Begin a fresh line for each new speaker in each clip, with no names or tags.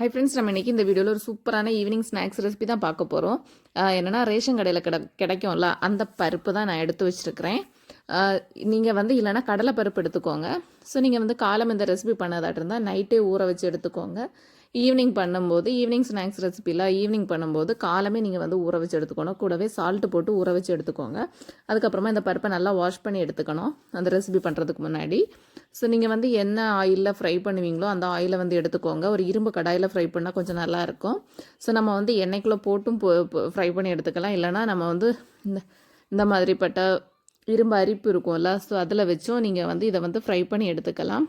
Hi friends நம்ம இன்றைக்கி இந்த வீடியோவில் ஒரு சூப்பரான ஈவினிங் ஸ்நாக்ஸ் ரெசிபி தான் பார்க்க போகிறோம் என்னென்னா ரேஷன் கடையில் கிட கிடைக்கும்ல அந்த பருப்பு தான் நான் எடுத்து வச்சுருக்கிறேன். நீங்கள் வந்து இல்லைன்னா கடலை பருப்பு எடுத்துக்கோங்க. ஸோ நீங்கள் வந்து காலம் இந்த ரெசிபி பண்ணதாட்டிருந்தால் நைட்டே ஊற வச்சு எடுத்துக்கோங்க. ஈவினிங் பண்ணும்போது ஈவினிங் ஸ்நாக்ஸ் ரெசிபிலாம் ஈவினிங் பண்ணும்போது காலமே நீங்கள் வந்து ஊற வச்சு எடுத்துக்கணும். கூடவே சால்ட்டு போட்டு ஊற வச்சு எடுத்துக்கோங்க. அதுக்கப்புறமா இந்த பருப்பை நல்லா வாஷ் பண்ணி எடுத்துக்கணும் அந்த ரெசிபி பண்ணுறதுக்கு முன்னாடி. ஸோ நீங்கள் வந்து என்ன ஆயிலில் ஃப்ரை பண்ணுவீங்களோ அந்த ஆயிலை வந்து எடுத்துக்கோங்க. ஒரு இரும்பு கடாயில் ஃப்ரை பண்ணால் கொஞ்சம் நல்லாயிருக்கும் ஸோ நம்ம வந்து எண்ணெய்க்குள்ளே போட்டும் ஃப்ரை பண்ணி எடுத்துக்கலாம். இல்லைனா நம்ம வந்து இந்த இந்த மாதிரிப்பட்ட இரும்பு அரிப்பு இருக்கும்ல ஸோ அதில் வச்சும் நீங்கள் வந்து இதை வந்து ஃப்ரை பண்ணி எடுத்துக்கலாம்.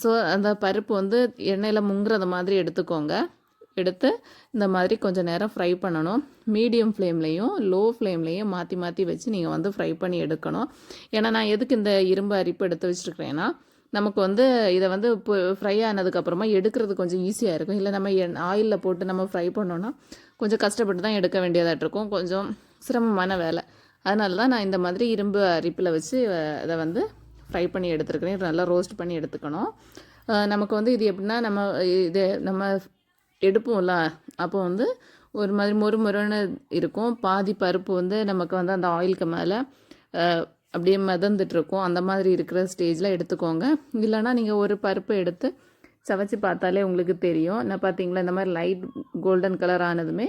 ஸோ அந்த பருப்பு வந்து எண்ணெயில் முங்குறத மாதிரி எடுத்துக்கோங்க. எடுத்து இந்த மாதிரி கொஞ்சம் நேரம் ஃப்ரை பண்ணணும். மீடியம் ஃப்ளேம்லேயும் லோ ஃப்ளேம்லேயும் மாற்றி மாற்றி வச்சு நீங்கள் வந்து ஃப்ரை பண்ணி எடுக்கணும். ஏன்னா நான் எதுக்கு இந்த இரும்பு அரிப்பு எடுத்து வச்சுருக்கிறேன்னா நமக்கு வந்து இதை வந்து இப்போ ஃப்ரை ஆனதுக்கப்புறமா எடுக்கிறது கொஞ்சம் ஈஸியாக இருக்கும். இல்லை நம்ம எண் ஆயிலில் போட்டு நம்ம ஃப்ரை பண்ணோன்னா கொஞ்சம் கஷ்டப்பட்டு தான் எடுக்க வேண்டியதாக இருக்கும். கொஞ்சம் சிரமமான வேலை. அதனால தான் நான் இந்த மாதிரி இரும்பு அரிப்பில் வச்சு அதை வந்து ஃப்ரை பண்ணி எடுத்துருக்கிறேன் நல்லா ரோஸ்ட் பண்ணி எடுத்துக்கணும். நமக்கு வந்து இது எப்படின்னா நம்ம இது நம்ம எடுப்போம்ல. அப்போ வந்து ஒரு மாதிரி மொறு மொறுன்னு இருக்கும். பாதி பருப்பு வந்து நமக்கு வந்து அந்த ஆயிலுக்கு மேலே அப்படியே மிதந்துட்டுருக்கும். அந்த மாதிரி இருக்கிற ஸ்டேஜில் எடுத்துக்கோங்க. இல்லைனா நீங்கள் ஒரு பருப்பு எடுத்து சவைச்சி பார்த்தாலே உங்களுக்கு தெரியும். நான் பார்த்தீங்களா இந்த மாதிரி லைட் கோல்டன் கலர் ஆனதுமே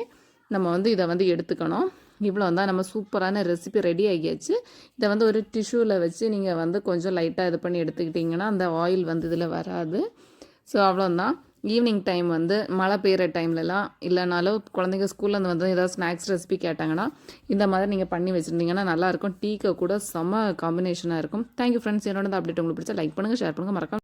நம்ம வந்து இதை வந்து எடுத்துக்கணும். இவ்வளோ தான் நம்ம சூப்பரான ரெசிபி ரெடி ஆகியாச்சு. இதை வந்து ஒரு டிஷ்யூவில் வச்சு நீங்கள் வந்து கொஞ்சம் லைட்டாக இது பண்ணி எடுத்துக்கிட்டிங்கன்னா அந்த ஆயில் வந்து இதில் வராது. ஸோ அவ்வளோதான் ஈவினிங் டைம் வந்து மழை பெய்கிற டைம்லலாம் இல்லைனாலும் குழந்தைங்க ஸ்கூல்லேருந்து வந்து ஏதாவது ஸ்நாக்ஸ் ரெசிபி கேட்டாங்கன்னா இந்த மாதிரி நீங்கள் பண்ணி வச்சுருந்தீங்கன்னா நல்லாயிருக்கும் டீக்கு கூட செம்ம காம்பினேஷனாக இருக்கும். தேங்க்யூ ஃப்ரெண்ட்ஸ் என்னோட அப்டேட் உங்களுக்கு பிடிச்சா லைக் பண்ணுங்கள் ஷேர் பண்ணுங்கள் மறக்காம